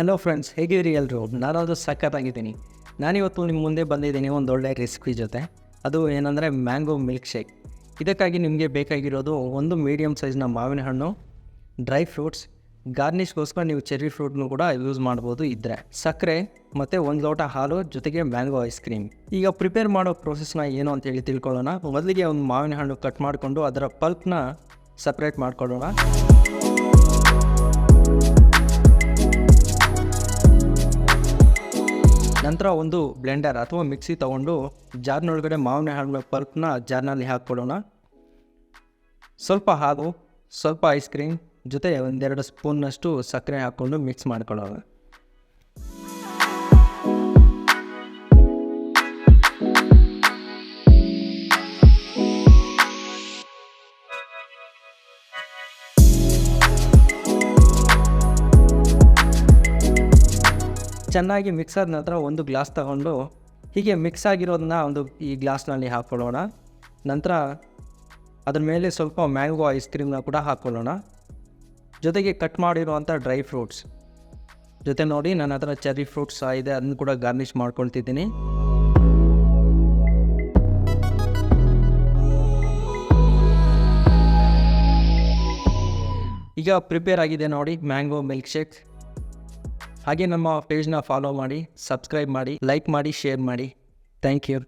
Hello friends ಹೇಗಿದ್ದೀರಿ ಎಲ್ಲರೂ ನಾನಾದರೂ ಸಖತ್ತಾಗಿದ್ದೀನಿ. ನಾನಿವತ್ತು ನಿಮ್ಮ ಮುಂದೆ ಬಂದಿದ್ದೀನಿ ಒಂದು ಒಳ್ಳೆ ರೆಸಿಪಿ ಜೊತೆ. ಅದು ಏನಂದರೆ ಮ್ಯಾಂಗೋ ಮಿಲ್ಕ್ ಶೇಕ್ ಇದಕ್ಕಾಗಿ ನಿಮಗೆ ಬೇಕಾಗಿರೋದು ಒಂದು ಮೀಡಿಯಮ್ ಸೈಜ್ನ ಮಾವಿನ ಹಣ್ಣು ಡ್ರೈ ಫ್ರೂಟ್ಸ್ ಗಾರ್ನಿಷ್ಗೋಸ್ಕರ ನೀವು ಚೆರ್ರಿ ಫ್ರೂಟ್ನು ಕೂಡ ಯೂಸ್ ಮಾಡ್ಬೋದು ಇದ್ದರೆ ಸಕ್ಕರೆ ಮತ್ತು ಒಂದು ಲೋಟ ಹಾಲು ಜೊತೆಗೆ ಮ್ಯಾಂಗೋ ಐಸ್ ಕ್ರೀಮ್ ಈಗ ಪ್ರಿಪೇರ್ ಮಾಡೋ ಪ್ರೊಸೆಸ್ನ ಏನು ಅಂತ ಹೇಳಿ ತಿಳ್ಕೊಳ್ಳೋಣ. ಮೊದಲಿಗೆ ಒಂದು ಮಾವಿನ ಹಣ್ಣು ಕಟ್ ಮಾಡಿಕೊಂಡು ಅದರ ಪಲ್ಪ್ನ ಸಪ್ರೇಟ್ ಮಾಡ್ಕೊಳ್ಳೋಣ. ನಂತರ ಒಂದು ಬ್ಲೆಂಡರ್ ಅಥವಾ ಮಿಕ್ಸಿ ತೊಗೊಂಡು ಜಾರ್ನೊಳಗಡೆ ಮಾವಿನ ಹಣ್ಣು ಪಲ್ಪ್ನ ಜಾರ್ನಲ್ಲಿ ಹಾಕ್ಕೊಡೋಣ ಸ್ವಲ್ಪ ಹಾಲು ಸ್ವಲ್ಪ ಐಸ್ ಕ್ರೀಮ್ ಜೊತೆ ಒಂದೆರಡು ಸ್ಪೂನ್ನಷ್ಟು ಸಕ್ಕರೆ ಹಾಕ್ಕೊಂಡು ಮಿಕ್ಸ್ ಮಾಡ್ಕೊಳ್ಳೋಣ. ಚೆನ್ನಾಗಿ ಮಿಕ್ಸ್ ಆದ ನಂತರ ಒಂದು ಗ್ಲಾಸ್ ತಗೊಂಡು ಹೀಗೆ ಮಿಕ್ಸ್ ಆಗಿರೋದನ್ನ ಒಂದು ಈ ಗ್ಲಾಸ್ನಲ್ಲಿ ಹಾಕ್ಕೊಳ್ಳೋಣ ನಂತರ ಅದ್ರ ಮೇಲೆ ಸ್ವಲ್ಪ ಮ್ಯಾಂಗೋ ಐಸ್ ಕ್ರೀಮ್ನ ಕೂಡ ಹಾಕ್ಕೊಳ್ಳೋಣ ಜೊತೆಗೆ ಕಟ್ ಮಾಡಿರುವಂಥ ಡ್ರೈ ಫ್ರೂಟ್ಸ್ ಜೊತೆ ನೋಡಿ ನನ್ನ ಹತ್ರ ಚೆರ್ರಿ ಫ್ರೂಟ್ಸ್ ಇದೆ, ಅದನ್ನು ಕೂಡ ಗಾರ್ನಿಷ್ ಮಾಡ್ಕೊಳ್ತಿದ್ದೀನಿ. ಈಗ ಪ್ರಿಪೇರ್ ಆಗಿದೆ ನೋಡಿ ಮ್ಯಾಂಗೋ ಮಿಲ್ಕ್ ಶೇಕ್ ಹಾಗೆ ನಮ್ಮ ಪೇಜ್ನ ಫಾಲೋ ಮಾಡಿ ಸಬ್ಸ್ಕ್ರೈಬ್ ಮಾಡಿ ಲೈಕ್ ಮಾಡಿ ಶೇರ್ ಮಾಡಿ. Thank you